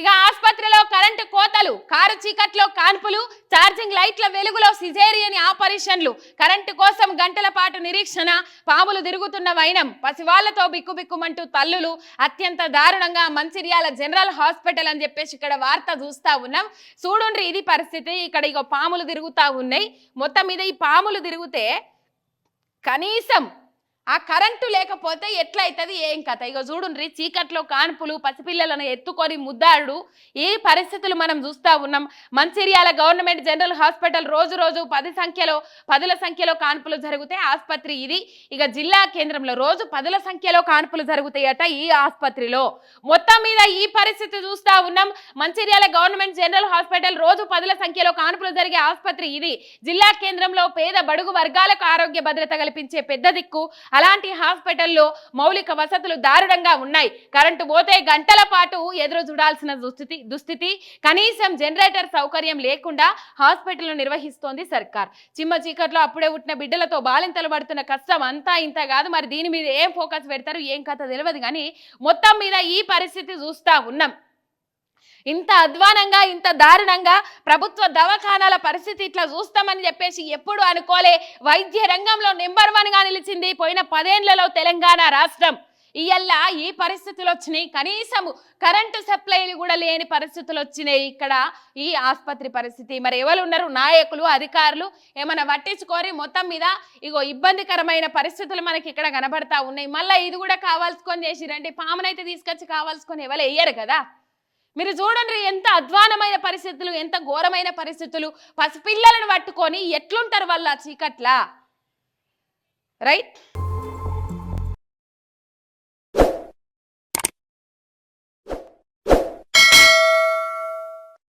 ఇగ ఆసుపత్రిలో కరెంటు కోతలు కారు చీకట్లో కాన్పులు ఛార్జింగ్ లైట్ల వెలుగులో సిజేరియన్ ఆపరేషన్లు కరెంటు కోసం గంటల పాటు నిరీక్షణ పాములు తిరుగుతున్న వైనం పసివాళ్ళతో బిక్కుబిక్కుమంటూ తల్లులు అత్యంత దారుణంగా మంచిర్యాల జనరల్ హాస్పిటల్ అని చెప్పేసి ఇక్కడ వార్త చూస్తా ఉన్నాం. చూడుండ్రి ఇది పరిస్థితి ఇక్కడ ఇక పాములు తిరుగుతా ఉన్నాయి. మొత్తం మీద ఈ పాములు తిరిగితే కనీసం ఆ కరెంటు లేకపోతే ఎట్లయితుంది ఏం కథ? ఇక చూడుండ్రి చీకట్లో కాన్పులు పసిపిల్లలను ఎత్తుకొని ముద్దాడు ఈ పరిస్థితులు మనం చూస్తూ ఉన్నాం. మంచిర్యాల గవర్నమెంట్ జనరల్ హాస్పిటల్ రోజు రోజు పది సంఖ్యలో పదుల సంఖ్యలో కాన్పులు జరిగితే ఆసుపత్రి ఇది. ఇక జిల్లా కేంద్రంలో రోజు పదుల సంఖ్యలో కాన్పులు జరుగుతాయట ఈ ఆసుపత్రిలో. మొత్తం మీద ఈ పరిస్థితి చూస్తా ఉన్నాం. మంచిర్యాల గవర్నమెంట్ జనరల్ హాస్పిటల్ రోజు పదుల సంఖ్యలో కాన్పులు జరిగే ఆసుపత్రి ఇది. జిల్లా కేంద్రంలో పేద బడుగు వర్గాలకు ఆరోగ్య భద్రత కల్పించే పెద్ద దిక్కు. అలాంటి హాస్పిటల్లో మౌలిక వసతులు దారుణంగా ఉన్నాయి. కరెంటు పోతే గంటల పాటు ఎదురు చూడాల్సిన దుస్థితి దుస్థితి. కనీసం జనరేటర్ సౌకర్యం లేకుండా హాస్పిటల్ను నిర్వహిస్తోంది సర్కార్. చిమ్మ చీకట్లో అప్పుడే పుట్టిన బిడ్డలతో బాలింతలు పడుతున్న కష్టం అంతా ఇంత కాదు. మరి దీని మీద ఏం ఫోకస్ పెడతారు? ఏం కథ తెలియదు కానీ మొత్తం మీద ఈ పరిస్థితి చూస్తా ఉన్నాం. ఇంత అధ్వానంగా ఇంత దారుణంగా ప్రభుత్వ దవాఖానాల పరిస్థితి ఇట్లా చూస్తామని చెప్పేసి ఎప్పుడు అనుకోలే. వైద్య రంగంలో నెంబర్ వన్గా నిలిచింది పోయిన పదేళ్ళలో తెలంగాణ రాష్ట్రం. ఇయల్ల ఈ పరిస్థితులు వచ్చినాయి. కనీసము కరెంటు సప్లైలు కూడా లేని పరిస్థితులు వచ్చినాయి ఇక్కడ ఈ ఆసుపత్రి పరిస్థితి. మరి ఎవరు ఉన్నారు? నాయకులు అధికారులు ఏమైనా పట్టించుకోరి? మొత్తం మీద ఇగో ఇబ్బందికరమైన పరిస్థితులు మనకి ఇక్కడ కనబడతా ఉన్నాయి. మళ్ళీ ఇది కూడా కావాల్సుకొని చేసిరండి. పామునైతే తీసుకొచ్చి కావాల్సుకొని ఎవరు వేయరు కదా? మీరు చూడండి ఎంత అధ్వానమైన పరిస్థితులు ఎంత ఘోరమైన పరిస్థితులు. పసిపిల్లలను పట్టుకొని ఎట్లుంటారు వాళ్ళ చీకట్లా? రైట్